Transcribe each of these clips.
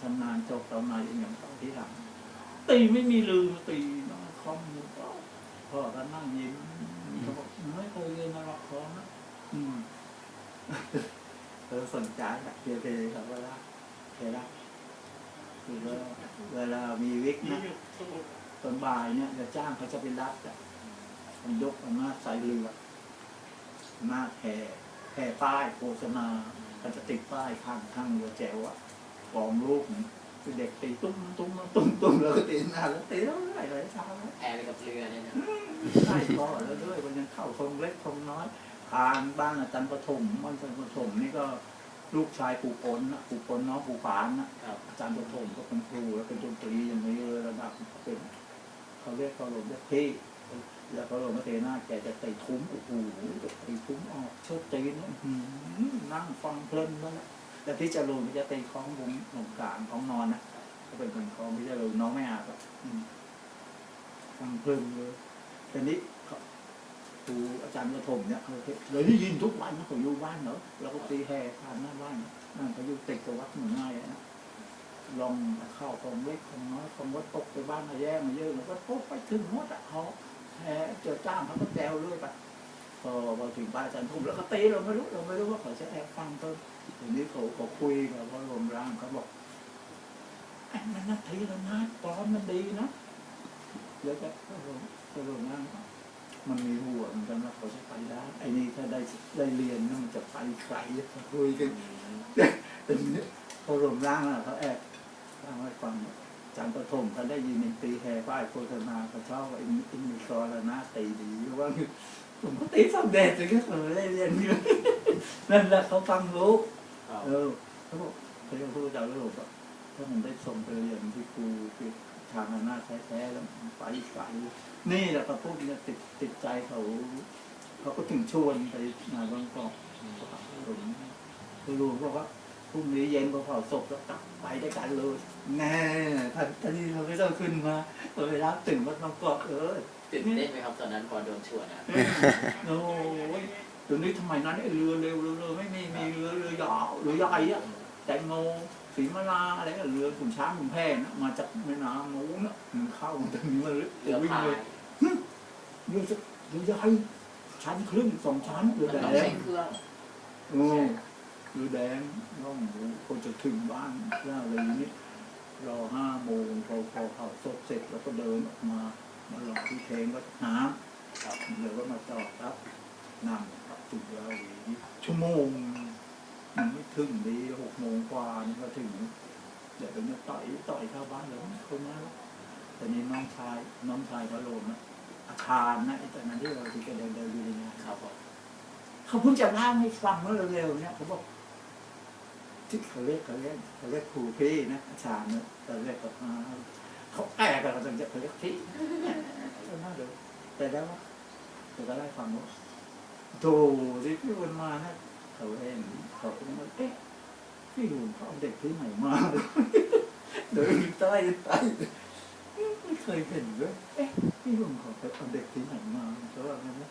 ชำนาญจบตอนมาอย่างตอที่หลัง ตีไม่มีลืมตีน้องคอมอยู่ก็พ่อก็นั่งยิ้มเขาบอกไม่เคยเรียนมาหรอกคอมนะอืมเออสนใจแบบเพียๆครับเวลาเวลาคือเวลามีวิกนะตอนบ่ายเนี่ยจะจ้างเขาจะไปรับอะมันยกอำนาจใส่เรืออำนาแห่แห่ป้ายโฆษณาก็จะติดป้ายข้างข้างเรือแจวอะ กองลูกเนี่ยคือเด็กตีตุ้มตุ้มตุ้มตุ้มแล้วก็ตีหน้าแล้วตีแล้วไหลไหลเช้าแล้วแพรไปกับเรือเนี่ยนะใช่พ่อแล้วด้วยมันยังเข้าทรงเล็กทรงน้อยผ่านบ้านอาจารย์ปฐมบ้านอาจารย์ปฐมนี่ก็ลูกชายปู่ปนนะปู่ปนน้องปู่ผานนะครับอาจารย์ปฐมก็เป็นครูแล้วเป็นดนตรีอย่างนี้เลยระดับเป็นเขาเรียกเขาลงเรียกพี่แล้วเขาลงมาเทหน้าแกจะตีทุ้มโอ้โหตีทุ้มออกเชิดตีนอื้อหือนั่งฟังเพลินแล้วนะ แต่ที่จะลงจะตีคล้องวงหนุ่มกลางของนอนนะก็เป็นคนคล้องที่จะลงน้องไม่อาบอะอืมฟังเพลินเลยแต่นี้ครูอาจารย์ประถมเนี่ยเลยได้ยินทุกวันเขาอยู่บ้านเนอะแล้วก็ตีแห่ผ่านหน้าบ้านนั่นเขาอยู่ติดกับวัดเหมู่ง่ายนะลองเข้าของเล็กของน้อยของวัดตกไปบ้านมาแย่มาเยอะแล้วก็ตกไปถึงหมดอะเขาแห่เจอจ้างเขาก็แจวเรื่อยไป พอพอถึงบ้านอาจารย์ทุ่มแล้วก็ตีเราไม่รู้เราไม่รู้ว่าเขาจะแอบฟังต้นทีนี้เขาเขาคุยกับพระรวมร่างเขาบอกไอ้มันนาทีแล้วนะตอนมันดีนะเดี๋ยวจะพระรวมพระรวมร่างมันมีหัวมือนกันว่าเขาจะไปได้ไอ้นี่ถ้าได้ได้เรียนนมันจะไปไกลคุยกันแต่นี้เขารวมร่างอะเขาแอบร่างให้ฟังจารย์ประถมเขาได้ยินในตีแห่ป้ายโฆษณาเขาชอบว่าอินอินมีซอแล้วนะตีดีว่า ผมก็ตีสำเร็จเลยก็เลยได้เรียนอยู่นั่นแหละเขาฟังรู้เออเขาบอกเขาจะพูดจากโลกอะถ้ามันได้ส่งไปเรียนที่ครูคือทางอำนาจแท้ๆแล้วไปไกลนี่แหละเขาพูดเนี่ยติดติดใจเขาเขาก็ถึงชวนไปงานบางกอกผมคือรู้บอกว่าพรุ่งนี้เย็นพอเผาศพแล้วกลับไปได้วยกันเลยแน่ทันทีนี้เราไม่ต้องขึ้นมาไปรับถึงวัดบางกอกเออ ตื่นเต้นไหมครับตอนนั้นพอโดนชวนนะครับโอ้ยเดี๋ยวนี้ทำไมนั้นไอ้เรือเร็วเรือเรือไม่มีมีเรือเรือยาวเรือใหญ่อะแตงโมสีมะลาอะไรอะเรือขุนช้างขุนแพนะมาจากแม่น้ำนู้นอะมันเข้าตรงนี้มาเลยเรือวิ่งพายเลยเรือจะเรือใหญ่ชั้นครึ่งสองชั้นเรือมันแดต้องงใช้เครื่องโอ้เรือแดงน้องหมูคนจะถึงบ้านแล้วอะไรอย่างนี้รอห้าโมงพอพอเผาศพเสร็จแล้วก็เดินออกมา มาลองที่เพลงก็น้ำครับเดี๋ยวก็มาจอดครับนั่งครับถึงเราชั่วโมงมันไม่ถึงดีหกโมงกว่านี่ก็ถึง เดี๋ยวจะต่อยต่อยเข้าบ้านเลยคนนั้นละแต่นี่น้องชายน้องชายพระโลมนะอาคารนะไอ้ตอนนั้นที่เราที่แกเดินเดินอยู่ในงานครับเขาเพิ่งจะเล่าให้ฟังเมื่อเร็วๆเนี่ยเขาบอกที่เขาเรียกเขาเรียกเขาเรียกครูพี่นะอาจารย์เนี่ยเขาเรียกเขาอ่า เขาแอบกันเขาจะเขาเรียกพี่ก็น่าดูแต่แล้วว่าเขาก็ได้ฟังว่าโธ่ที่พี่วันมานะเขาเองเขาก็มาเอ๊ะพี่ดูเขาเอาเด็กที่ไหนมาเดินใต้ใต้ไม่เคยเห็นเลยเอ๊ะพี่ลุงเขาไปเอาเด็กที่ไหนมาเขาว่างั้นนะ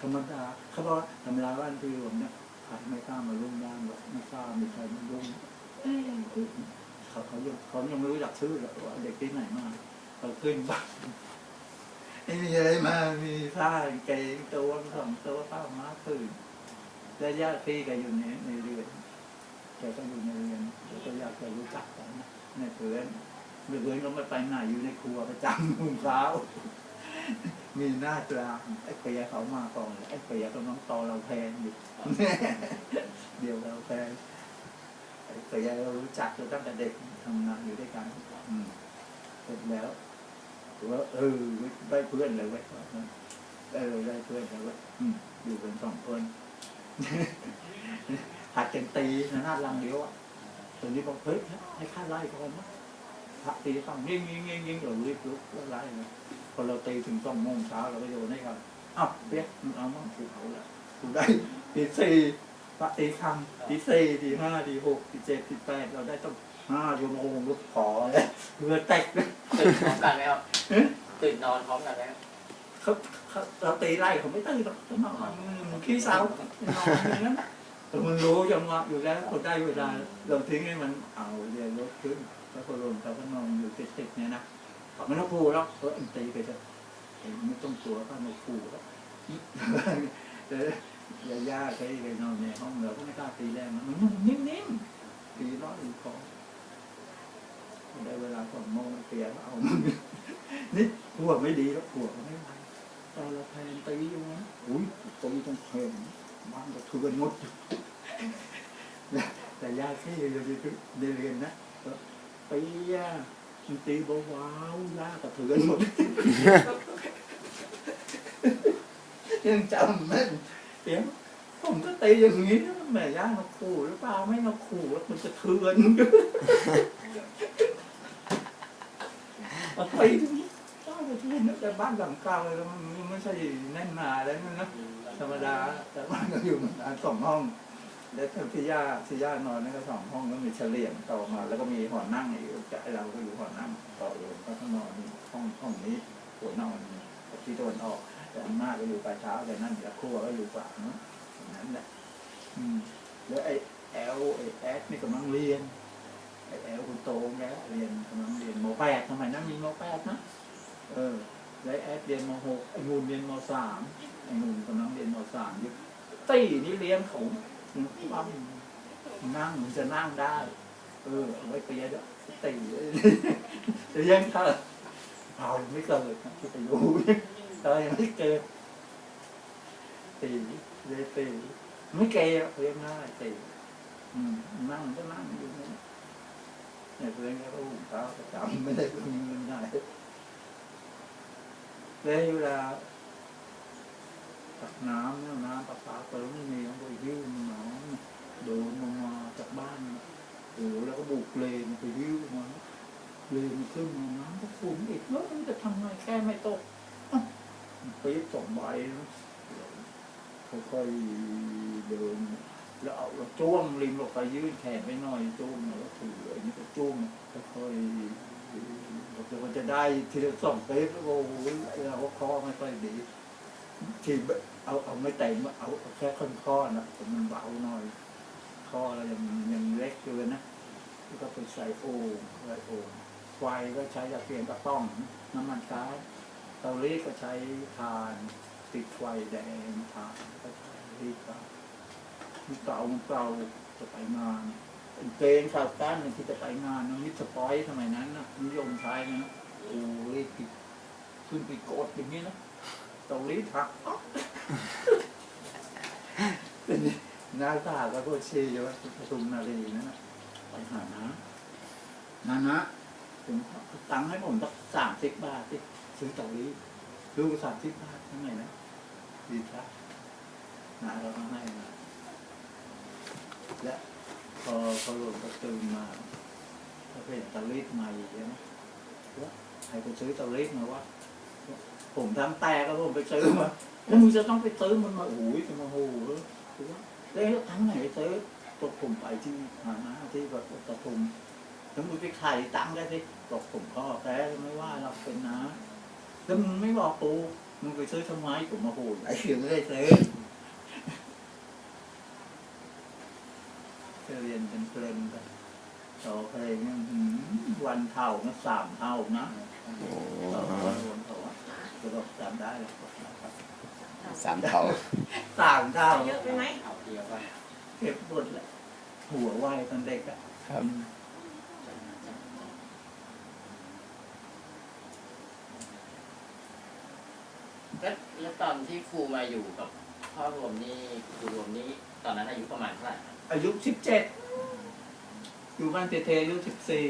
ธรรมดาเขาบอกธรรมดาบ้านพี่ผมเนี่ยใครไม่กล้ามาลุ่มบ้านหรอกไม่กล้ามีใครมาลุ่มเอ๊ะ เขาเขายังเขายังไม่รู้จักชื่อหรอกว่าเด็กที่ไหนมาเขาขึ้นบ้านไม่มีอะไรมามีผ้าเกงตัวสองตัวผ้าม้าคืนแล้วญาติพี่ก็อยู่ในในเรือนแกก็อยู่ในเรือนแล้วก็อยากจะรู้จักกันในเพื่อนเพื่อนก็ไม่ไปไหนอยู่ในครัวประจำหุงข้ามีหน้าตราไอ้เปียเขามาก่อนไอ้เปียกำลังตอเราแพงอยู่เดี๋ยวเราแพง ไอ้เปียเรารู้จักเราตั้งแต่เด็กทำงานอยู่ด้วยกัน อืมเสร็จแล้วถือว่าเออได้เพื่อนเลยเว้ยเออได้เพื่อนเลยเว้ยอืมอยู่กันสองคนหัดกันตีนะหน้าลังเดียวอะตอนนี้บอกเฮ้ยให้ข้าไล่ก่อนนะพระตีฟังยิงยิงยิงยิงเรารีบลุกแล้วไล่เลยพอเราตีถึงสองโมงเช้าเราก็โยนให้เขาอ้าวเปียกมึงเอามั่งกูเอาละกูได้ตีสี่ พระตีคำตีสี่ตีห้าตีหกตีเจ็ดตีแปดเราได้ต้องห้าชั่วโมงลูกขอเลยเรือแตกเลยตื่นพร้อมกันไหมครับตื่นนอนพร้อมกันไหมครับเขาเขาเราตีไล่เขาไม่ตื่นหรอกเขานอนมึงขี้เศร้านอนอย่างนั้นน่ะแต่มึงรู้จังหวะอยู่แล้วเขาได้เวลาเราทิ้งให้มันเอาเรียนรถขึ้นพอรวมเขาก็นอนอยู่ติดๆเนี่ยนะเขาไม่ต้องครูหรอกเอออันตีไปเถอะเองไม่ต้องกลัวก็ไม่ครูแล้วเออย่าๆใครไปนอนในห้องเราก็ไม่กล้าตีแรงมันนิ่มๆตีร้อยอีกคอได้เวลาสองโมงเตียก็เอานี่หัวไม่ดีแล้ว หัวก็ไม่ไหวตอนเราแทนตีอยู่นะอุ้ยตีต้องเพลงบ้านก็เทือนหมดแต่ยาที่เราได้เรียนนะก็ตีย่ามันตีเบา เสียง ผมก็ตีอย่างนี้นะแม่ย่ามาขู่หรือเปล่าไม่มาขู่แล้วมันจะเทือนมาตีตรงนี้ต้าไปทุนนะแต่บ้านหลังเก่าเลยมันไม่ใช่แน่นหนาแล้วนั่นนะธรรมดา แต่บ้านก็อยู่เหมือนกันสองห้อง แล้วที่ย่าที่ย่านอนนั่นก็สองห้องแล้วมีเฉลี่ยงต่อมา แล้วก็มีหอนั่งอีกจะเราก็อยู่หอนั่งต่อเลยก็ต้องนอนห้องห้องนี้หัวนอนที่ตะวันออก แต่อำนาจก็อยู่ปลายเท้าแต่นั่นจะครัวก็อยู่ขวาเนาะนั้นแหละอืมแล้วไอ้แอลไอ้แอดนี่กำลังเรียนไอ้แอลคุณโตแล้วเรียนกำลังเรียนมแปดสมัยนั้นมีมแปดนะเออแล้วไอ้แอดเรียนมหกไอ้งูนเรียนมสามไอ้งูนกำลังเรียนมสามอยู่ตีนี่เรียนเขาปั๊มนั่งมันจะนั่งได้ เออเอาไว้เปียด้วยตีจะยังเธอเอาไม่เกิดนะที่ไปอยู่ เออยังไม่เกิดตีเลยตีไม่เกยเรียกง่ายตีนั่งก็นั่งอยู่นี่เนี่ยเพื่อนก็อุ้มเท้าประจำไม่ได้เพิ่งเงินได้เลยเวลาตักน้ำเนี่ยน้ำปลาปลาเติมไม่มีต้องไปยิ้วหนองโดนมามาจากบ้านโอ้แล้วก็บุกเลนไปยิ้วมาเลนขึ้นมาน้ำก็ฝุ่นอีกแล้วมันจะทำไงแค่ไม่ตก ปี๊บสองใบนะค่อยๆเดินแล้วเอาแล้วจ้วงริมลงไปยื่นแขนไปหน่อยจ้วงแล้วถืออันนี้ก็จ้วงค่อยๆมันจะได้ทีละสองปี๊บแล้วโอ้โหเราก็คอไม่ค่อยดีทีเอาเอาไม่เต็มเอาเอาแค่ค่อนข้อนะมันเบาหน่อยข้อเรายังยังเล็กอยู่เลยนะแล้วก็ไปใส่โอ่งใส่โอ่งไฟก็ใช้ตะเกียงกระต้องน้ำมันก๊าซ เตารีดก็ใช้ทานติดไฟแดงทานก็ใช้รีดก็มีเตาเตาจะไปงานเป็นเกณฑ์ข่าวก้านที่จะไปงานนะมิสปอยสมัยนั้นนะนิยมใช้นะโอ้รีดติดขึ้นไปกดอย่างนี้นะเตารีดหักอ๊อกเป็นนาตาก็โคตรเชียวประชุมนารีนั่นนะไปหานะนานะผมตังค์ให้ผมสักสามสิบบาทสิ ซื้อเตาลีดดูสามสิบบาททั้งไงนะดีครับนาเราต้องให้มาและพอพอหลวงก็ตื่นมาก็เป็นตาลีดใหม่ใช่ไหมแล้วใครไปซื้อตาลีดมาวะผมทำแตกแล้วผมไปซื้อมาแล้วมึงจะต้องไปซื้อมันมาโอ้ยจะมาโหแล้วทั้งไหนซื้อตกผมไปที่หานาที่แบบตะทุมแล้วมึงไปขายตังค์ได้สิตกผมก็แพ้ไม่ว่าเราเป็นน้า แล้วมึงไม่บอกกูมึงไปซื้อทำไมกูมาโหยไอ้เสียไม่ได้ซื้อก็เรียนเป็นเพลงไปต่อเพลงเนี่ยอื้อหือวันเท่านะสามเท่านะโอ้ต่อวันเท่าอะก็บอกจำได้แล้วสามเท่าสามเท่าเยอะไปไหมเอาเดียวว่าเก็บหมดแหละหัวไหวตอนเด็กอะครับ แล้วแล้วตอนที่ครูมาอยู่กับพ่อรวมนี่ครูรวมนี่ตอนนั้นอายุประมาณเท่าไหร่ครับอายุสิบเจ็ดอยู่บ้านเทๆอายุสิบสี่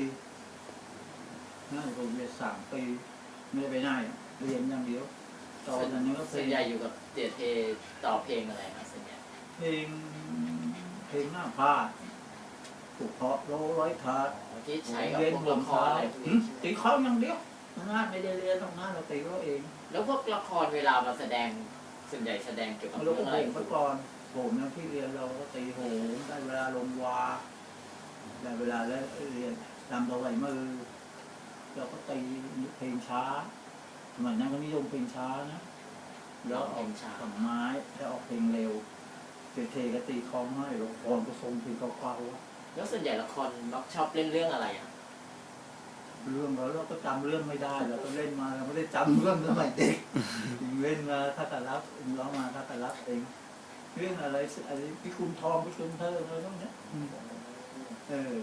น่าจะเรียนสามปีไม่ได้ไปไหนเรียนอย่างเดียวตอนนั้นก็เพลส่วนงใหญ่อยู่กับเตียเทต่อเพลงอะไรครับส่วนใหญ่เพลงเพลงหน้าพาดถูกเพราะโลร้อยทาดที่ใช้กับเรียนพวกบละนคเท้ารอะไรพวกหึนี้ตีเขาอย่างเดียว งานไม่ได้เรียนตรงนั้นเราตีเขาเองแล้วพวกละครเวลามาแสดงส่วนใหญ่แสดงเกี่ยวกับเราเรื่องก็อะไรโหงไปก่อนโหงนะที่เรียนเราก็ตีโหงได้เวลาลงวาได้เวลาแล้วเรียนลำตัวไหวมือเราก็ตีเพลงช้าสมัยนั้นก็นิยมเพลงช้านะแล้วออกสองไม้แล้วออกเพลงเร็วเทๆก็ตีคล้องให้ละครก็ทรงเพลงเก่าๆอะแล้วส่วนใหญ่ละครมักชอบเล่นเรื่องอะไรอะ เรื่องเราเราก็จำเรื่องไม่ได้เราก็เล่นมาเราไม่ได้จำเรื่องสมัยเด็กเล่นมาถ้ากันรับร้องมาถ้ากันรับเองเรื่องอะไรสักอะไรพิคุมทองพิคุมเธออะไรพวกเนี้ยอืมเออ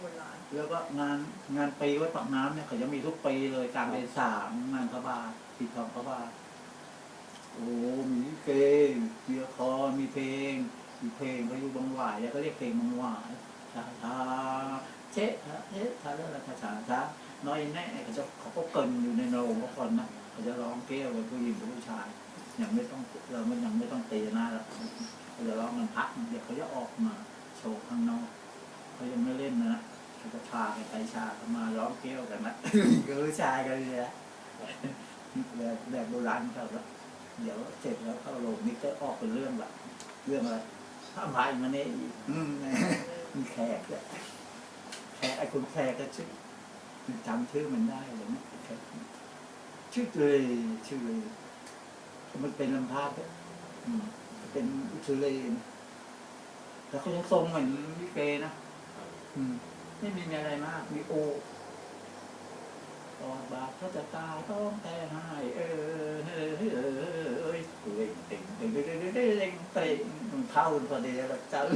โบราณแล้วก็งานงานปีไว้ปากน้ำเนี่ยเขาจะมีทุกปีเลยกลารเดือนสามงานพระบาทปีทองพระบาทโอ้มีลิเกมีละครมีเพลงมีเพลงเขาอยู่บางหวายแล้วก็เรียกเพลงบางหวายชาชา เจ๊ฮะเจ๊ชาเรื่องอะไราชาชาน้อยแน่เขาจะเขาก็เกินอยู่ในโรงละครนะเขาจะร้องเกลี้ยวกับผู้หญิงผู้ชายยังไม่ต้องเราไม่ยังไม่ต้องตีหน้าหรอกเขาจะร้องกันพักเดี๋ยวเขาจะออกมาโชว์ข้างนอกเขายังไม่เล่นนะเขาจะพากันไปชาเขามาร้องเกลี้ยวกันนะกับผู้ชายกันเลยนะแบบแบบโบราณเขาแล้วเดี๋ยวเสร็จแล้วเข้าโรงนี่ก็ออกเป็นเรื่องแบบเรื่องอะไรถ้าพายมาเนี่ยอีกอืมมีแขกเนี่ย ไอ้คุณแพรก็ชื่อจำชื่อมันได้เลยนะชื่อเลยชื่อเลยมันเป็นลำพาดเป็นอุชุเลยแต่เขาจะทรงเหมือนมิเกนะไม่มีอะไรมาก มีโอตอนบาทเขาจะตาต้องแต่ให้เออเออเออเอ้ยเล่งเต่งเต่งเต่งเต่งเต่งเต่งเท่าพอดีแล้วจัง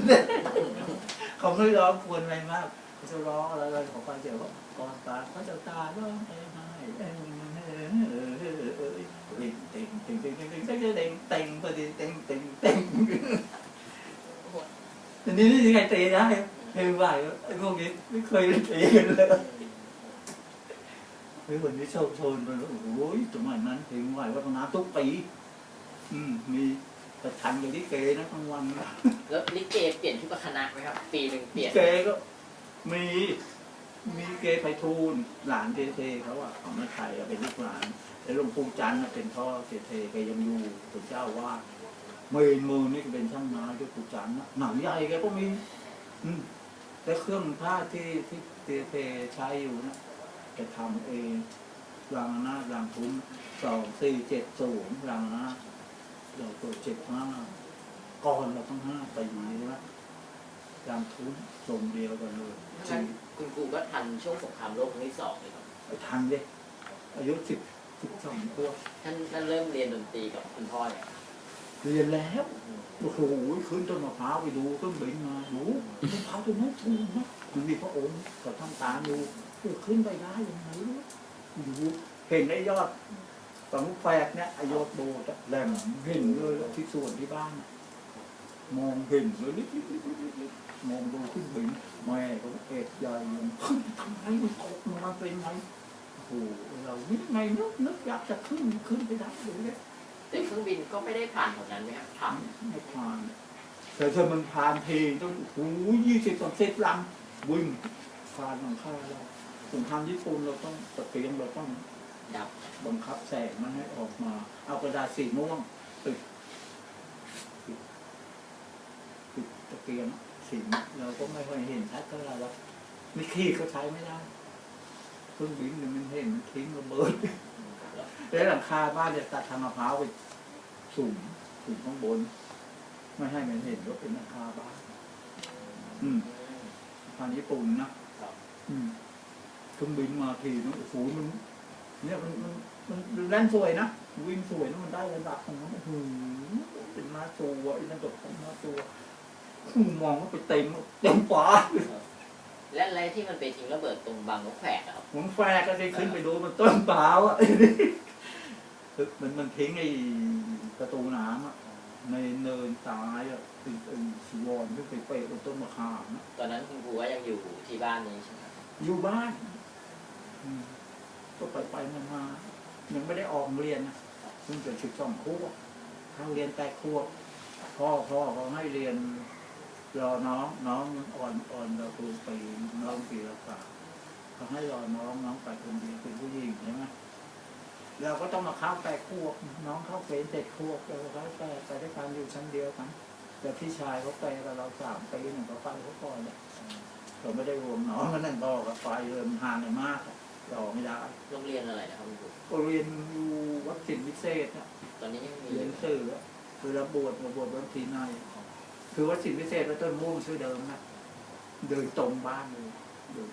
เขาไม่ร้องควรอะไรมาก จะร้องอะไรของฟังเสียว่าก่อนตาเขาจะตาร้องแต่ให้เออเออเออเออเออเต่งเต่งเต่งเต่งเต่งเต่งเต่งเต่งเต่งพอดีเต่งเต่งเต่งทีนี้นี่ยังไงตีได้เพลงไหวไอ้พวกนี้ไม่เคยตีกันเลยเฮ้ยวันนี้โชคโชนไปแล้วโอ้ยสมัยนั้นถึงไหวว่าน้ำทุกปีอืมมีประทันอยู่ที่เกนะกลางวันนะแล้วลิเกเปลี่ยนชุดคณะไหมครับ ปีหนึ่งเปลี่ยนเกก็ มีมีเกไพฑูรย์หลานเทเทเขาอะของแม่ไทยอะเป็นลูกหลานแล้วหลวงปู่จันทร์อะเป็นพ่อเทเทแกยังอยู่เป็นเจ้าว่าดเมนมือนี่ก็เป็นช่างไม้ด้วยปู่จันทร์นะหนังใหญ่แกก็มีอืมแล้วเครื่องผ้าที่ที่เทเทใช้อยู่นะแกทำเองรางหน้ารางทุ้มสองสี่เจ็ดศูนย์รางหน้าเราตัวเจ็ดห้าก่อนเราต้องห้าปีนะ รางทุ้มทรงเดียวกันเลยงั้นคุณครูก็ทันช่วงสงครามโลกครั้งที่สองเลยครับไปทันดิอายุสิบสิบสองตัวท่านท่านเริ่มเรียนดนตรีกับคุณพ่อเนี่ยเรียนแล้วโอ้โหขึ้นต้นมะพร้าวไปดูเครื่องบินมาดูมะพร้าวตัวนั้นถูกนะมันมีพระองค์กับทำตามดูเออขึ้นไปได้ยังไงวะดูเห็นไอ้ยอดฝังแฝกเนี่ยไอ้ยอดโบสถ์อะแหลมเห็นเลยแล้วที่ส่วนที่บ้านอะมองเห็นเลยนิดๆๆๆ มองดูขึ้นบินแม่ก็เอ็ดใหญ่ขึ้นทำไมมันตกลงมาเป็นไงโอ้โหเรานึกไงนึกนึกอยากจะขึ้นขึ้นไปได้เลยเนี่ยแต่เครื่องบินก็ไม่ได้ผ่านแถวนั้นไหมครับผ่านไม่ผ่านแต่ถ้ามันผ่านทีต้องโอ้โหยี่สิบสามสิบลำวิ่งผ่านหลังคาเราสงครามญี่ปุ่นเราต้องตะเกียงเราต้องดับบังคับแสงมันให้ออกมา เอากระดาษสีม่วงปิดปิดปิดตะเกียง สีเราก็ไม่ค่อยเห็นชัดเท่าไหร่หรอกมีขีดก็ใช้ไม่ได้เครื่องบินเนี่ยมันเห็นมันทิ้งระเบิดแล้วหลังคาบ้านเนี่ยตัดทางมะพร้าวไปสูงสูงข้างบน ไม่ให้มันเห็นว่าเป็นหลังคาบ้าน อืมทางญี่ปุ่นนะครับอืมเครื่องบินมาทีนึงโอ้โหมันเนี่ยมันมันมันมันแล่นสวยนะวิ่งสวยนะมันได้ระดับของมันโอ้โหเป็นมาตัวไอ้นั่นตกของมาตัวคือ มองว่าไปเต็มเต็มฟ้าและอะไรที่มันไปทิ้งระเบิดตรงบางนกแขกอะครับผมแฟร์ก็ได้ขึ้นไปดูมันต้นเปล่าอะมันมันทิ้งไอ้ประตูน้ำอะในเนินตายอะไอ้ไอ้สีวอนขึ้นไปเปะบนต้นมะขามนะตอนนั้นคุณครูก็ยังอยู่ที่บ้านนี้ใช่ไหมครับอยู่บ้านอืมก็ไปไปมามายังไม่ได้ออกเรียนนะเพิ่งจะสิบสองขวบเข้าเรียนแปดขวบพ่อพ่อเขาให้เรียน รอน้องน้องอ่อนอ่อนเราคือปีน้องปีละกว่าเขาให้รอน้องน้องไปคนเดียวเป็นผู้หญิงใช่ไหมเราก็ต้องมาเข้าแปดขวบน้องเข้าเป็นเจ็ดขวบเราเข้าแปดไปด้วยกันอยู่ชั้นเดียวกันแต่พี่ชายเขาไปกับเราสามปีหนึ่งเขาไปเขาก่อนเนี่ยเราไม่ได้รวมน้องมันนั่นบอกกับไฟเลยมันห่างกันมากอะรอไม่ได้โรงเรียนอะไรนะครับคุณครูก็เรียนอยู่วัดสินพิเศษเนี่ยตอนนี้ยังมีเรียนสื่ออะคือระบวชระบวชวันทีใน คือวัดสินพิเศษวัดต้นม่วงชื่อเดิมนะเดินตรงบ้านเลยเดิน